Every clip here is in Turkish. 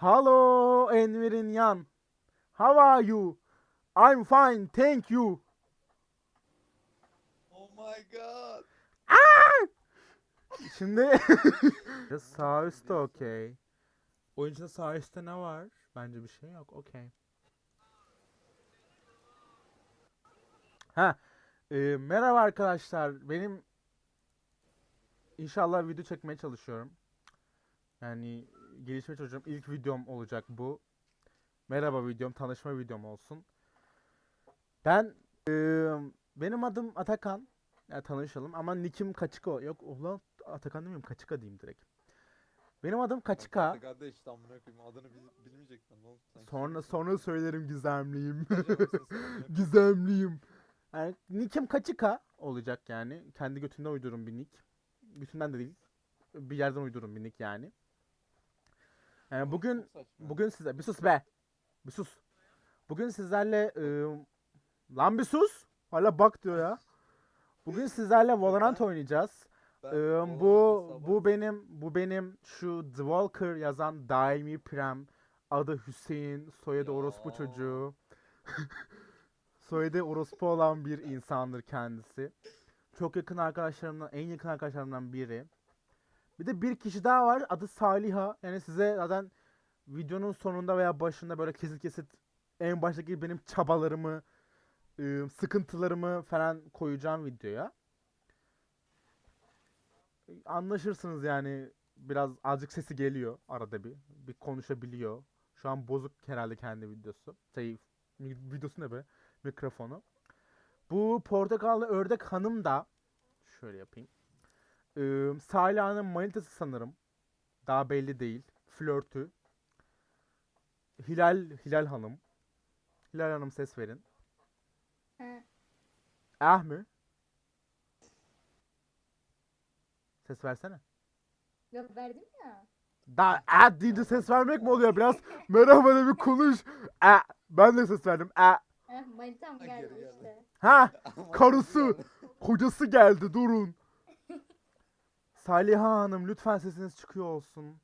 Hello Enver'in yan. How are you? I'm fine, thank you. Oh my god. Şimdi sağ üstte okey. Oyuncuda sağ üstte ne var? Bence bir şey yok. Okey. Ha. e, merhaba arkadaşlar. Benim inşallah video çekmeye çalışıyorum. Yani gelişmeye çalışıyorum. İlk videom olacak bu. Merhaba videom, tanışma videom olsun. Ben e, benim adım Atakan. Ya tanışalım ama nickim Kaçiko. Yok ulan Atakan demiyorum Kaçika diyeyim direkt. Benim adım Kaçika. Kardeş işte amına koyayım adını bil, bilmeyecektin oğlum sen. Sonra sonra söylerim gizemliyim. Sen gizemliyim. Yani nickim Kaçika olacak yani. Kendi götümden uydururum bir nick. Götümden de değil. Bir yerden uydururum bir nick yani. Yani bugün bugün size bir sus be. Bir sus. Bugün sizlerle ıı, lan bir sus. Hala bak diyor ya. Bugün sizlerle Valorant oynayacağız. Ben Ee, bu bu benim bu benim şu The Walker yazan daimi prem adı Hüseyin soyadı orospu çocuğu soyadı orospu olan bir insandır kendisi çok yakın arkadaşlarımdan en yakın arkadaşlarımdan biri bir de bir kişi daha var adı Saliha yani size zaten videonun sonunda veya başında böyle kesit kesit en baştaki benim çabalarımı ıı, sıkıntılarımı falan koyacağım videoya anlaşırsınız yani biraz azıcık sesi geliyor arada bir. Bir konuşabiliyor. Şu an bozuk herhalde kendi videosu. Şey videosu ne be? Mikrofonu. Bu portakallı ördek hanım da şöyle yapayım. Ee, Saliha'nın manitası sanırım. Daha belli değil. Flörtü. Hilal Hilal Hanım. Hilal Hanım ses verin. He. Ah mı? Ses versene. Yok verdim ya. Daha a deyince ses vermek mi oluyor? Biraz merhaba de bir konuş. A. Ben de ses verdim. A. Heh, manitam Ha, geldi işte. Ha, karısı. Kocası geldi. Durun. Saliha Hanım lütfen sesiniz çıkıyor olsun.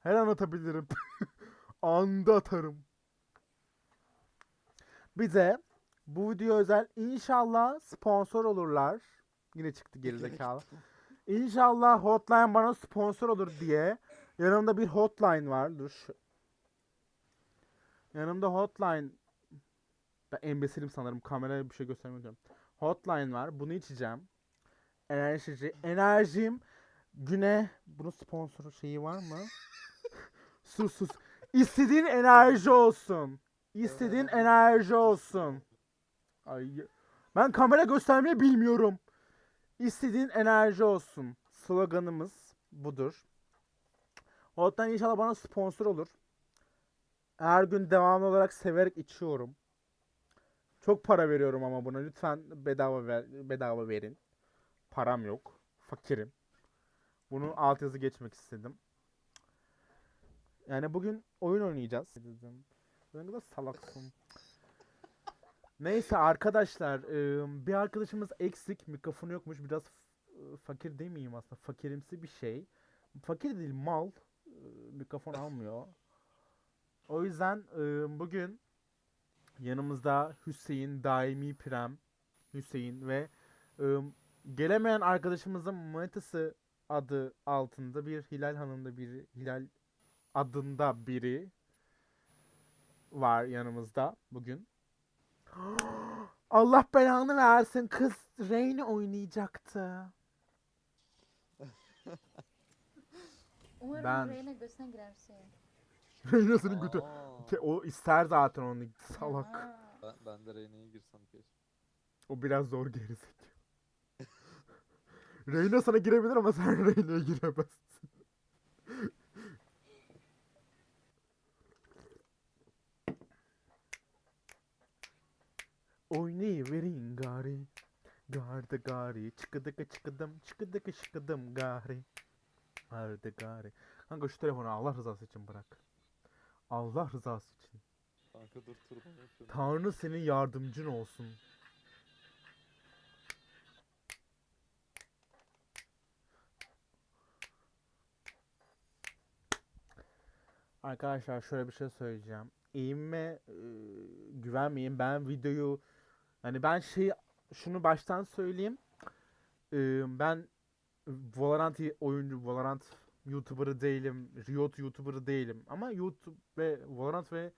Her an atabilirim. Anda atarım. Bize bu video özel inşallah sponsor olurlar. Yine çıktı gerizekalı. İnşallah hotline bana sponsor olur diye yanımda bir hotline var. Dur şu. Yanımda hotline ben embesilim sanırım. Kameraya bir şey göstermiyorum. Hotline var. Bunu içeceğim. Enerjici. Enerjim güne bunun sponsoru şeyi var mı? sus sus. İstediğin enerji olsun. İstediğin enerji olsun. Ay. Ben kamera göstermeyi bilmiyorum. İstediğin enerji olsun. Sloganımız budur. Hotline inşallah bana sponsor olur. Her gün devamlı olarak severek içiyorum. Çok para veriyorum ama buna. Lütfen bedava ver, bedava verin. Param yok. Fakirim. Bunu altyazı geçmek istedim. Yani bugün oyun oynayacağız. Dedim. Ne kadar salaksın. Neyse arkadaşlar, eee, bir arkadaşımız eksik, mikrofonu yokmuş. Biraz f- fakir demeyeyim aslında, fakirimsi bir şey. Fakir değil, mal. Mikrofon almıyor. O yüzden eee, bugün yanımızda Hüseyin, Daimi Prem, Hüseyin ve gelemeyen arkadaşımızın manitası adı altında bir Hilal Hanım'da bir Hilal adında biri var yanımızda bugün. Allah belanı versin kız Reyna oynayacaktı. Umarım Ben- Reyna göğsüne girersin. Reyna senin götü. Aa, Ke- O ister zaten onu salak. Aa, Ben, ben de Reyna'ya girsem keşke. O biraz zor gerizekalı. Reyna sana girebilir ama sen Reyna'ya giremezsin. Oynayıverin gari. Gardı gari. Çıkıdıkı çıkıdım. Çıkıdıkı çıkıdım gari. Gardı gari. Kanka şu telefonu Allah rızası için bırak. Allah rızası için. Kanka dur yapıyorum. Tanrı senin yardımcın olsun. Arkadaşlar şöyle bir şey söyleyeceğim. Eğime e, güvenmeyin. Ben videoyu hani ben şey şunu baştan söyleyeyim. E, ben Valorant oyuncu, Valorant YouTuber'ı değilim. Riot YouTuber'ı değilim. Ama YouTube ve Valorant ve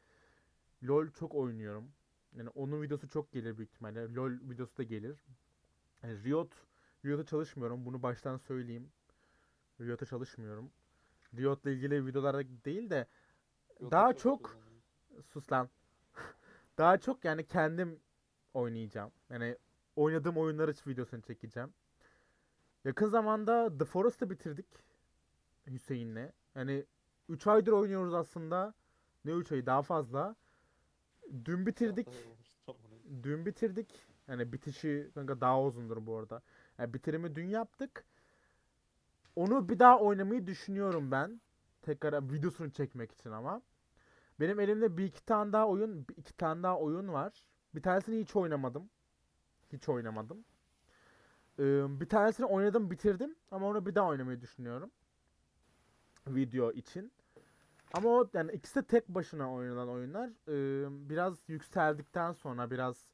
LoL çok oynuyorum. Yani onun videosu çok gelir büyük ihtimalle. LoL videosu da gelir. Yani Riot, Riot'a çalışmıyorum. Bunu baştan söyleyeyim. Riot'a çalışmıyorum. Riot'la ilgili videolara değil de Yoksa daha çok çok sus lan. Daha çok yani kendim oynayacağım. Yani oynadığım oyunları videosunu çekeceğim. Yakın zamanda The Forest'ı bitirdik Hüseyin'le. Yani 3 aydır oynuyoruz aslında. Ne 3 ayı daha fazla. Dün bitirdik. Dün bitirdik. Yani bitişi kanka daha uzundur bu arada. Yani bitirimi dün yaptık. Onu bir daha oynamayı düşünüyorum ben. Tekrar videosunu çekmek için ama. Benim elimde bir iki tane daha oyun, bir iki tane daha oyun var. Bir tanesini hiç oynamadım. Hiç oynamadım. Ee, bir tanesini oynadım, bitirdim ama onu bir daha oynamayı düşünüyorum. Video için. Ama o yani ikisi de tek başına oynanan oyunlar. Ee, biraz yükseldikten sonra, biraz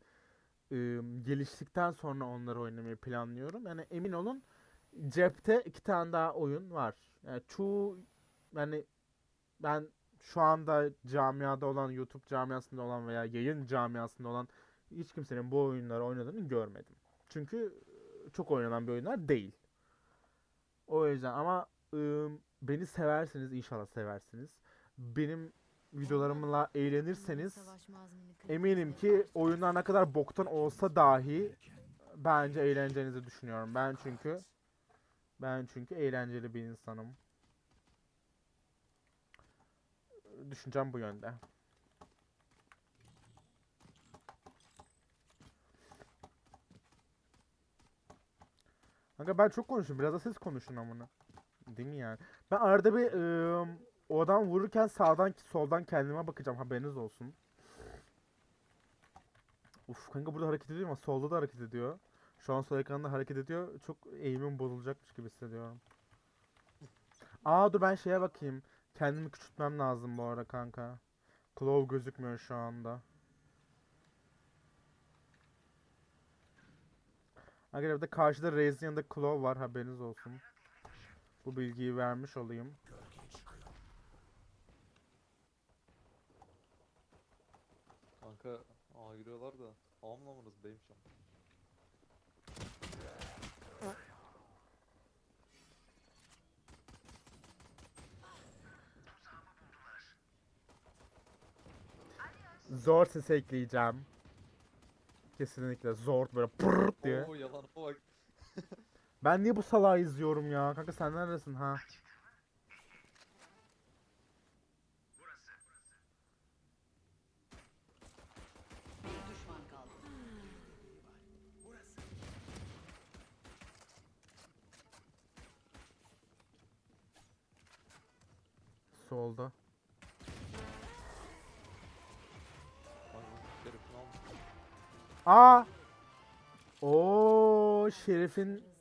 e, geliştikten sonra onları oynamayı planlıyorum. Yani emin olun cepte iki tane daha oyun var. Yani çoğu yani ben şu anda camiada olan, YouTube camiasında olan veya yayın camiasında olan hiç kimsenin bu oyunları oynadığını görmedim. Çünkü e, çok oynanan bir oyunlar değil. O yüzden ama e, beni seversiniz, inşallah seversiniz. Benim videolarımla eğlenirseniz eminim ki oyunlar ne kadar boktan olsa dahi bence eğleneceğinizi düşünüyorum. Ben çünkü ben çünkü eğlenceli bir insanım. Düşüncem bu yönde. Kanka ben çok konuşuyorum. Biraz da siz konuşun amına. Değil mi yani? Ben arada bir ıı, o adam vururken sağdan soldan kendime bakacağım. Haberiniz olsun. Uf kanka burada hareket ediyor ama solda da hareket ediyor. Şu an sol ekranda hareket ediyor. Çok eğimim bozulacakmış gibi hissediyorum. Aa dur ben şeye bakayım. Kendimi küçültmem lazım bu arada kanka. Claw gözükmüyor şu anda. Arkadaşlar de karşıda Raze'in yanında Claw var haberiniz olsun. Bu bilgiyi vermiş olayım. Kanka A giriyorlar da Amla mınız beyim şu an? Zor ses ekleyeceğim. Kesinlikle zor böyle pırrt diye. Oo yalanıma bak. Ben niye bu salağı izliyorum ya? Kanka sen neredesin ha? Oo, Şerif'in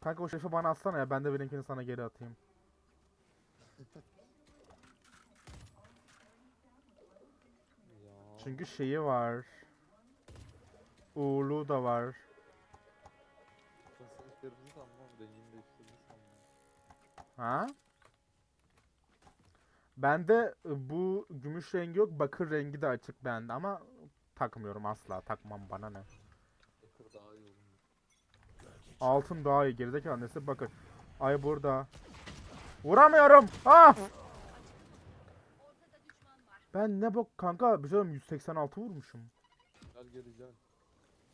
Kanka o Şerif'i bana atsana ya. Ben de benimkini sana geri atayım. Çünkü şeyi var. Uğurlu da var. Şerefini sanmam. Rengini. Ha? Bende e, bu gümüş rengi yok. Bakır rengi de açık bende ama takmıyorum asla. Takmam bana ne. Bakır daha iyi olur. Altın daha iyi. Gerizekalı annesi bakır. Ay burada. Vuramıyorum. Ah! Ben ne bok kanka bir şey söyleyeyim, 186 vurmuşum. Gel.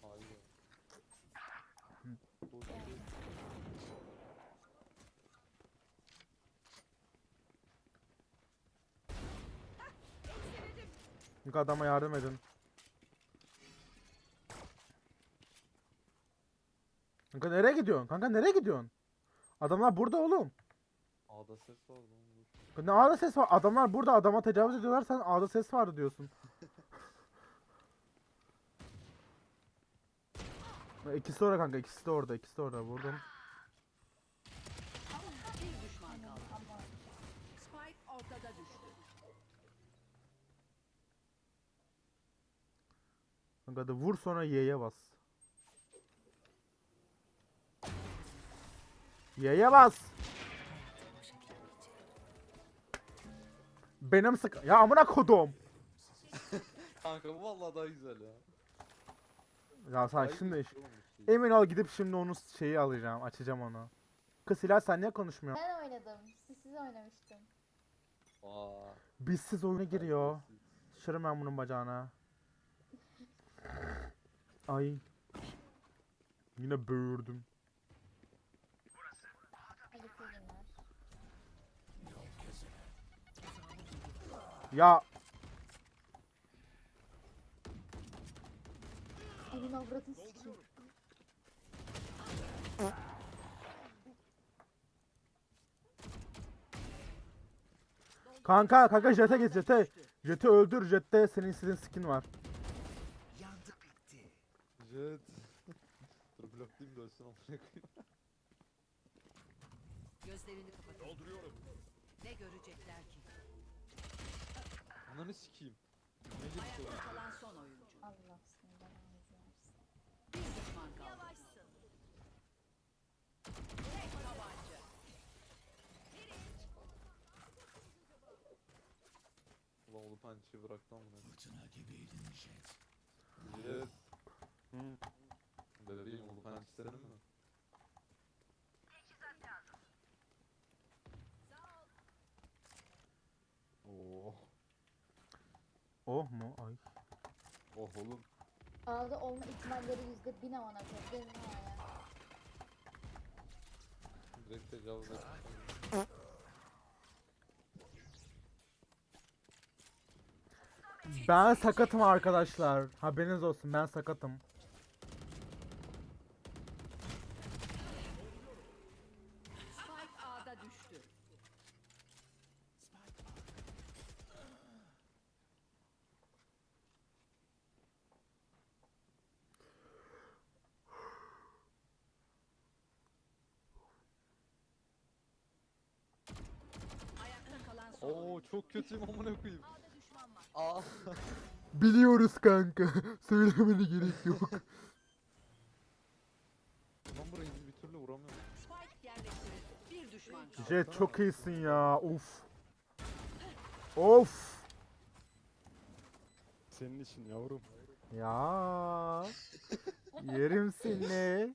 Hayır. Bu şey- Kanka adama yardım edin. Kanka nereye gidiyorsun? Kanka nereye gidiyorsun? Adamlar burada oğlum. A'da ses var lan. Ne A'da ses var? Adamlar burada adama tecavüz ediyorlar sen A'da ses vardı diyorsun. Ya İkisi orada kanka ikisi de orada ikisi de orada vurdum. Kanka da vur sonra Y'ye bas. Y'ye bas. Benim sık... Ya amına kodum. Kanka bu vallahi daha güzel ya. Ya sen Daha şimdi... iyi oğlum şey. Emin ol gidip şimdi onu şeyi alacağım. Açacağım onu. Kız Hilal sen niye konuşmuyorsun? Ben oynadım. Siz siz oynamıştım. Aa. Bizsiz oyuna giriyor. Şırım ben bunun bacağına. Ay. Yine böğürdüm. Hadi kızımlar. Ya Elin avradını sikeyim. kanka kanka jete git jete. Jete öldür jette senin istediğin skin var. Jet. Dur bloklayayım da ölsün amına koyayım. Gözlerini kapatın. Dolduruyorum. Ne görecekler ki? Ananı sikeyim. Ne gibi sorun? Ayakta kalan son oyuncu. Allah seni belanı versin. Bir düşman kaldı. Tek tabanca. Ulan ulu pençeyi bıraktı amına. Fırtına gibiydin Jet. Jet. Bebeğim ulu pençe senin mi? Oo. Oh mu? Ay. Oh oğlum. Ağda olma ihtimalleri yüzde bin amına koyayım. Direkt tecavüz ettim. Ben sakatım arkadaşlar. Haberiniz olsun ben sakatım. Spike A'da düştü. Ayakta kalan son Oo oyuncu. Çok kötüyüm amına koyayım. Aa. Biliyoruz kanka. Söylemene gerek yok. Lan burayı bir türlü vuramıyorum. Spike yerleştirildi. Bir düşman kaldı. Jet çok iyisin ya. Of. Of. Senin için yavrum. Ya. Yerim seni.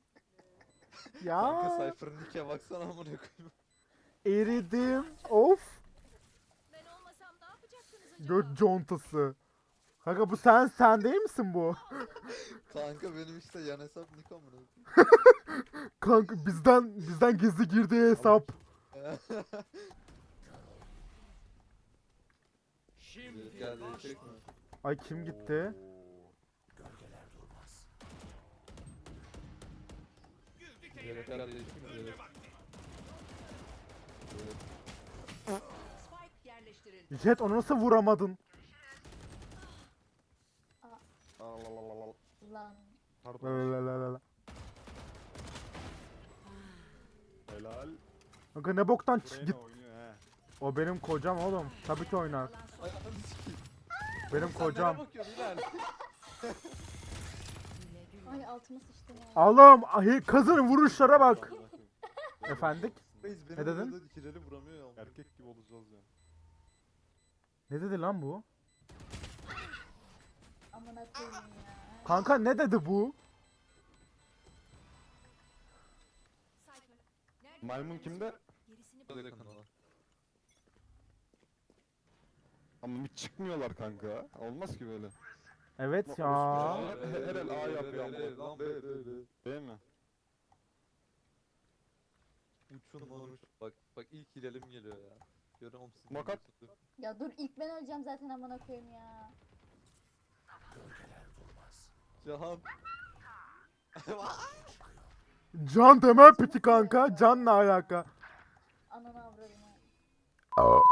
Kanka Ya. Cypher'ın nick'e baksana amına koyayım. Eridim. Of. Ben olmasam ne yapacaktınız acaba? Göt contası. Kanka bu sen sen değil misin bu? Kanka benim işte yan hesap amına koyayım. Kanka bizden bizden gizli girdiği hesap. Jet gel değişecek mi? Ay kim gitti? Jet gel değişecek mi? Jet. Jet. Spike yerleştirildi. Jet onu nasıl vuramadın? Lan. Pardon. Lalalala. Helal. Kanka ne boktan git. ne oynuyor he? O benim kocam oğlum. Tabii ki oynar. Kalan son Ay ananı sikeyim. Benim Sen kocam. nereye bakıyorsun Hilal? Ay altıma sıçtım ya. Allah'ım ahi kızın vuruşlara bak. Efendik? Reis benim Ne dedin? vuramıyor ya. Erkek gibi olacağız yani. Ne dedi lan bu? Amına koyayım ya. Kanka ne dedi bu? Maymun kimde? Ama hiç çıkmıyorlar kanka. Olmaz ki böyle. Evet ya. Her- her el A yapıyor ama. Değil mi? Uçun lan uç. Bak bak ilk hilelim geliyor ya. Görüyor musun? Makat. Ya dur ilk ben öleceğim zaten amına koyayım ya. Cahan. Can deme peki kanka. Can ne alaka? Ananı avradını. Oğlum.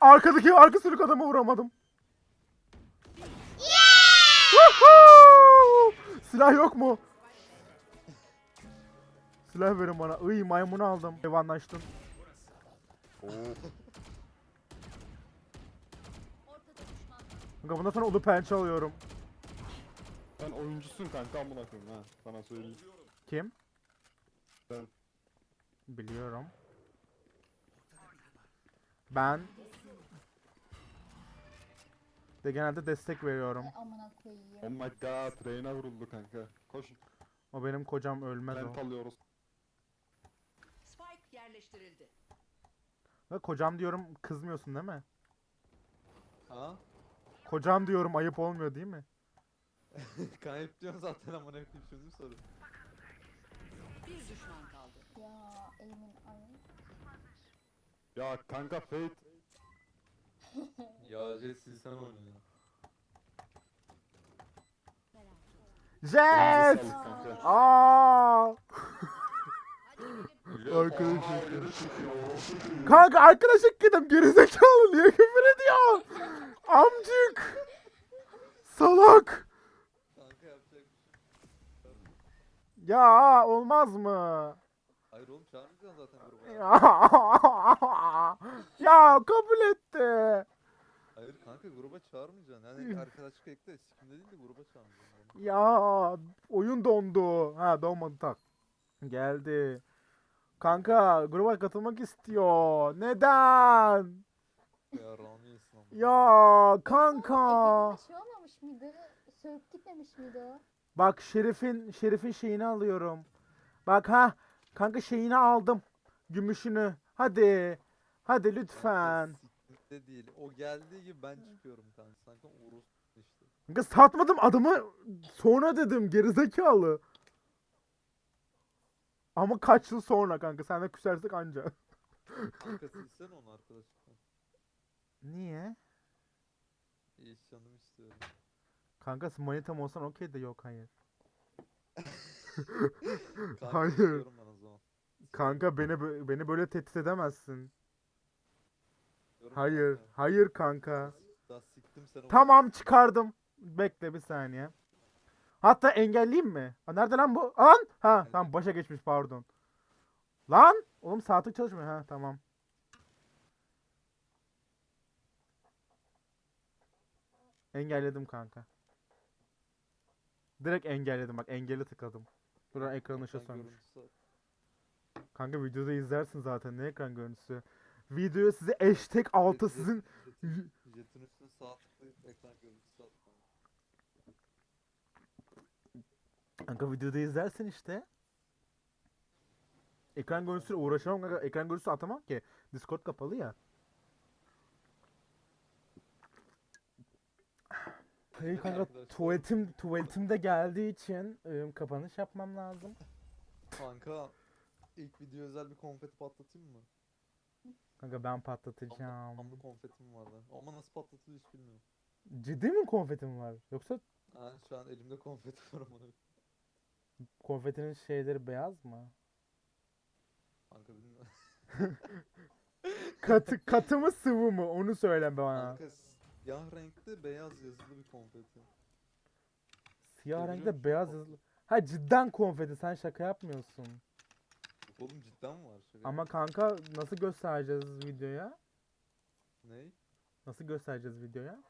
Arkadaki arka sürük adamı vuramadım. Woohoo! Silah yok mu? Silah verin bana. Iy maymunu aldım. Hayvanlaştım. Oo. Kanka bundan sonra ulu pençe alıyorum. Sen oyuncusun kanka amına koyayım ha. Sana söyleyeyim. Kim? Ben. Biliyorum. Ben de genelde destek veriyorum. Amına Oh koyayım. my god. Reyna vuruldu kanka. Koş. O benim kocam ölmez Rent o. alıyoruz. Yerleştirildi. Ve kocam diyorum kızmıyorsun değil mi? Ha? Kocam diyorum ayıp olmuyor değil mi? Kayıp diyorsun zaten ama ne şimdi mi soru? Bir düşman kaldı. Ya elimin ayı. Ya kanka Fate. Ya Jet silsen oynuyor. Jet! Aa! Arkadaşım. Kanka arkadaşlık dedim gerizekalı niye küfür ediyor? Amcık. Salak. Ya olmaz mı? Hayır oğlum çağırmayacaksın zaten gruba. Ya, ya kabul etti. Hayır kanka gruba çağırmayacaksın. Yani arkadaşlık ekle. Sikimde değil de gruba çağırmayacaksın. Ya oyun dondu. Ha donmadı tak. Geldi. Kanka gruba katılmak istiyor. Neden? Ya Rami yesin ama. Ya kanka. Şey olmamış mıydı? Sövüp gitmemiş miydi o? Bak Şerif'in Şerif'in şeyini alıyorum. Bak ha kanka şeyini aldım. Gümüşünü. Hadi. Hadi lütfen. Sikimde değil. O geldiği gibi ben çıkıyorum kanka. Sanki Urus işte. Kanka satmadım adımı sonra dedim gerizekalı. Ama kaç yıl sonra kanka sen de küsersek anca. Kanka silsene onu arkadaşlıktan. Niye? İyi canım istiyorum. Kanka manitam olsan okey de yok hayır. Kanka Hayır. istiyorum ben o zaman. Kanka beni bö- beni böyle tehdit edemezsin. İstiyorum Hayır. kanka. Hayır kanka. Daha siktim seni. Tamam çıkardım. Bekle bir saniye. Hatta engelleyeyim mi? Ha, nerede lan bu? Lan! Ha tamam başa geçmiş pardon. Lan! Oğlum saatlik çalışmıyor. Ha tamam. Engelledim kanka. Direkt engelledim bak engeli tıkladım. Buradan ekran ışığı sönmüş. Kanka videoda izlersin zaten ne ekran görüntüsü. Videoya size hashtag altı sizin Jet'in- Jet'in üstüne sağ tıklayıp ekran görüntüsü kanka. Videoda izlersin işte. Ekran görüntüsüyle uğraşamam kanka. Ekran görüntüsü atamam ki. Discord kapalı ya. Hey kanka tuvaletim tuvaletim de geldiği için ıı, kapanış yapmam lazım. Kanka ilk video özel bir konfeti patlatayım mı? Kanka ben patlatacağım. pamlı konfetim vardı. Ama nasıl patlatılıyor hiç bilmiyorum. Ciddi mi konfetim var? Yoksa Ha, şu an elimde konfeti var ama. Konfetinin şeyleri beyaz mı? Kanka bilmiyorum. Katı katı mı sıvı mı? Onu söyle bana. Kanka siyah renkte beyaz yazılı bir konfeti. Siyah Görüyor renkte musun? beyaz yazılı. Ha cidden konfeti sen şaka yapmıyorsun. Oğlum cidden mi var? Şaka Ama kanka nasıl göstereceğiz videoya? Ney? Nasıl göstereceğiz videoya?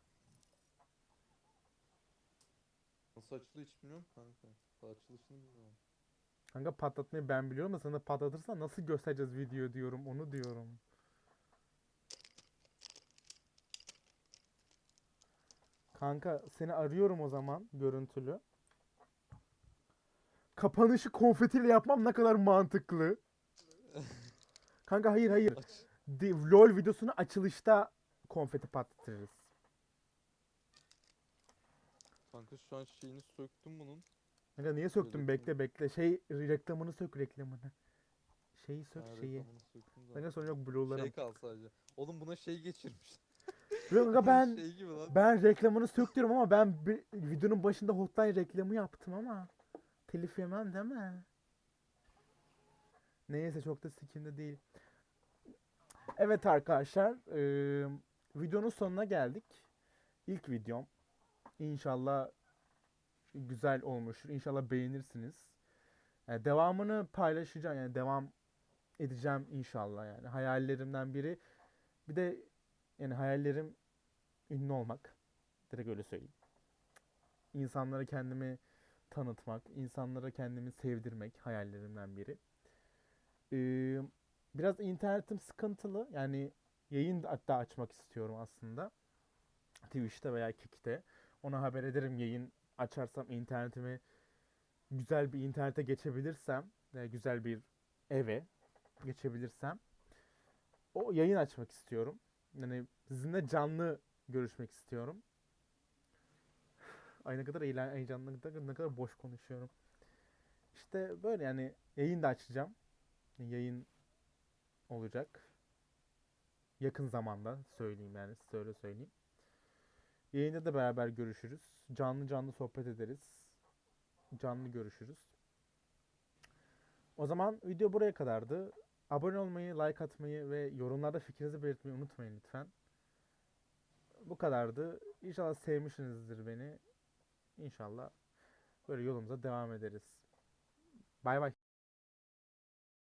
Nasıl açılıyor hiç bilmiyorum kanka. Açılışını bilmiyorum. Kanka patlatmayı ben biliyorum da sana patlatırsan nasıl göstereceğiz video diyorum onu diyorum. Kanka seni arıyorum o zaman görüntülü. Kapanışı konfetiyle yapmam ne kadar mantıklı. Kanka hayır hayır. Di- LOL videosunu açılışta konfeti patlatırız. Kanka şu an şeyini söktüm bunun. Kanka niye söktün? Bekle bekle. Şey reklamını sök reklamını. Şeyi sök Ha, şeyi. reklamını söktüm zaten. Kanka sorun yok blue'larım. Şey kal sadece. Oğlum buna şey geçirmiş. Kanka ben şey gibi lan. ben reklamını söktürüm ama ben bir, videonun başında hotline reklamı yaptım ama telif yemem değil mi? Neyse çok da sikimde değil. Evet arkadaşlar eee, videonun sonuna geldik. İlk videom. İnşallah güzel olmuştur. İnşallah beğenirsiniz. Yani devamını paylaşacağım yani devam edeceğim inşallah yani. Hayallerimden biri. Bir de yani hayallerim ünlü olmak. Direkt öyle söyleyeyim. İnsanlara kendimi tanıtmak, insanlara kendimi sevdirmek hayallerimden biri. Ee, biraz internetim sıkıntılı. Yani yayın hatta açmak istiyorum aslında. Twitch'te veya Kick'te. Ona haber ederim yayın açarsam internetimi güzel bir internete geçebilirsem, e, güzel bir eve geçebilirsem o yayın açmak istiyorum. Yani sizinle canlı görüşmek istiyorum. Ay ne kadar heyecanlı, ne kadar boş konuşuyorum. İşte böyle yani yayın da açacağım. Yayın olacak. Yakın zamanda söyleyeyim yani size öyle söyleyeyim. Yayında da beraber görüşürüz. Canlı canlı sohbet ederiz. Canlı görüşürüz. O zaman video buraya kadardı. Abone olmayı, like atmayı ve yorumlarda fikrinizi belirtmeyi unutmayın lütfen. Bu kadardı. İnşallah sevmişsinizdir beni. İnşallah böyle yolumuza devam ederiz. Bay bay.